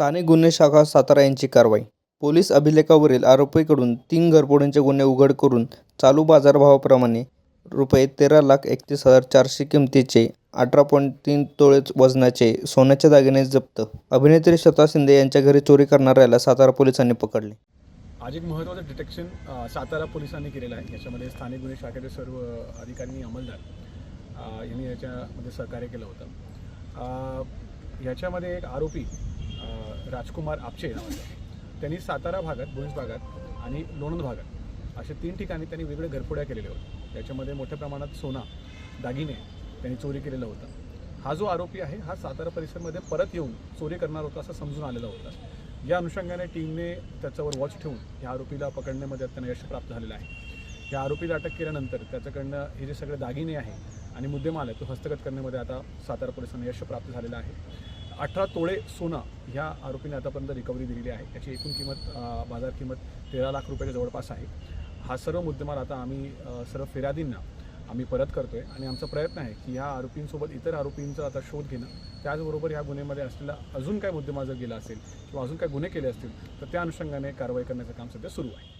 स्थानिक गुन्हे शाखा सातारा यांची कारवाई. पोलीस अभिलेखावरील आरोपीकडून तीन घरफोडींचे गुन्हे उघड करून चालू बाजारभावाप्रमाणे रुपये तेरा लाख एकतीस हजार चारशे किमतीचे अठरा पॉईंट तीन तोळे वजनाचे सोन्याचे दागिने जप्त. अभिनेत्री श्वेता शिंदे यांच्या घरी चोरी करणाऱ्याला सातारा पोलिसांनी पकडले. आज एक महत्त्वाचं डिटेक्शन सातारा पोलिसांनी केलेलं आहे. याच्यामध्ये स्थानिक गुन्हे शाखेचे सर्व अधिकारी अंमलदार यांनी याच्यामध्ये सहकार्य केलं होतं. याच्यामध्ये एक आरोपी राजकुमार आपचे नावाचा. त्यांनी सातारा भागात भुईंज भागात आणि लोणंद भागात असे तीन ठिकाणी त्यांनी वेगळे घरफोड्या केलेल्या होत्या. याच्यामध्ये मोठ्या प्रमाणात सोना दागिने त्यांनी चोरी केलेलं होतं. हा जो आरोपी आहे हा सातारा परिसरमध्ये परत येऊन चोरी करणार होता असं समजून आलेला होता. या अनुषंगाने टीमने त्याच्यावर वॉच ठेवून या आरोपीला पकडण्यामध्ये त्यांना यश प्राप्त झालेलं आहे. या आरोपीला अटक केल्यानंतर त्याच्याकडनं हे जे सगळे दागिने आहे आणि मुद्देमाल आहे तो हस्तगत करण्यामध्ये आता सातारा पोलिसांना यश प्राप्त झालेलं आहे. अठरा तोळे सोनं ह्या आरोपीने आतापर्यंत रिकव्हरी दिलेली आहे. त्याची एकूण किंमत बाजार किंमत तेरा लाख रुपयाच्या जवळपास आहे. हा सर्व मुद्देमाल आता आम्ही सर्व फिर्यादींना आम्ही परत करतो आहे आणि आमचा प्रयत्न आहे की ह्या आरोपींसोबत इतर आरोपींचा आता शोध घेणं. त्याचबरोबर ह्या गुन्ह्यामध्ये असलेला अजून काय मुद्देमाल जर गेला असेल किंवा अजून काय गुन्हे केले असतील तर त्या अनुषंगाने कारवाई करण्याचं काम सध्या सुरू आहे.